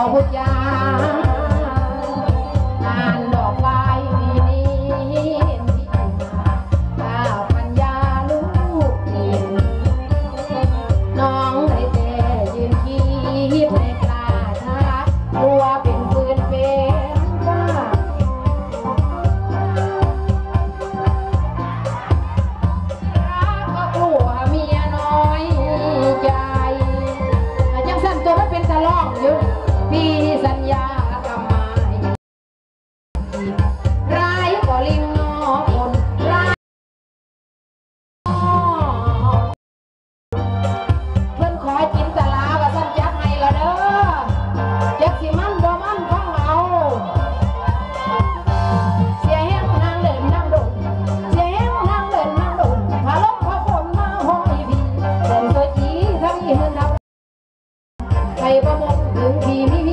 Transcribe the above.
เอาพุทยางานดอกไม้ปีนี้ข้าวปัญญาลูกกินน้องได้แต่ยืนคิดในกล้าช้ากลัวเป็นปืนเป็นฟ้ารักก็กลัวเมียน้อยใจจังสั่นตัวมันเป็นตะล่องอยู่ พี่ ประ